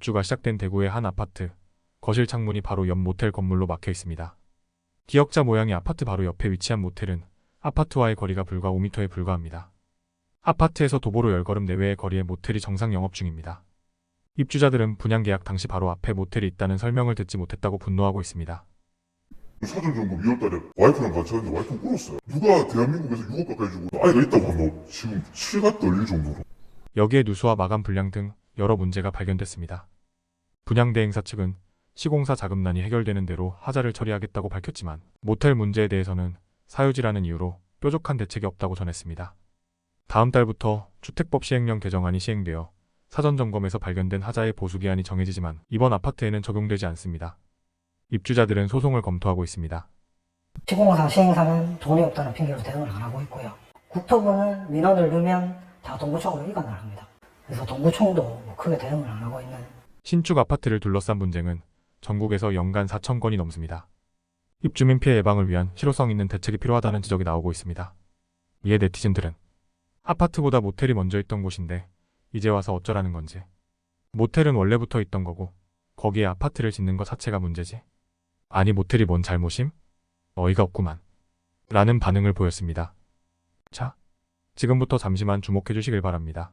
주가 시작된 대구의 한 아파트. 거실 창문이 바로 옆 모텔 건물로 막혀 있습니다. 기역자 모양의 아파트 바로 옆에 위치한 모텔은 아파트와의 거리가 불과 5m에 불과합니다. 아파트에서 도보로 10걸음 내외의 거리에 모텔이 정상 영업 중입니다. 입주자들은 분양 계약 당시 바로 앞에 모텔이 있다는 설명을 듣지 못했다고 분노하고 있습니다. 사전점검 2월 달에 와이프랑 같이 하는데 와이프는 울었어요. 누가 대한민국에서 6억 가까이 주고 아이가 있다고 하면 지금 치가 떨릴 정도로. 여기에 누수와 마감 불량 등 여러 문제가 발견됐습니다. 분양대행사 측은 시공사 자금난이 해결되는 대로 하자를 처리하겠다고 밝혔지만 모텔 문제에 대해서는 사유지라는 이유로 뾰족한 대책이 없다고 전했습니다. 다음 달부터 주택법 시행령 개정안이 시행되어 사전 점검에서 발견된 하자의 보수 기한이 정해지지만 이번 아파트에는 적용되지 않습니다. 입주자들은 소송을 검토하고 있습니다. 시공사 시행사는 돈이 없다는 핑계로 대응을 안 하고 있고요. 국토부는 민원을 넣으면 다 동구청으로 이관을 합니다. 그래서 동구청도 뭐 크게 대응을 안 하고 있는 신축 아파트를 둘러싼 분쟁은 전국에서 연간 4천 건이 넘습니다. 입주민 피해 예방을 위한 실효성 있는 대책이 필요하다는 지적이 나오고 있습니다. 이에 네티즌들은 아파트보다 모텔이 먼저 있던 곳인데 이제 와서 어쩌라는 건지 모텔은 원래부터 있던 거고 거기에 아파트를 짓는 것 자체가 문제지 아니 모텔이 뭔 잘못임? 어이가 없구만 라는 반응을 보였습니다. 자, 지금부터 잠시만 주목해 주시길 바랍니다.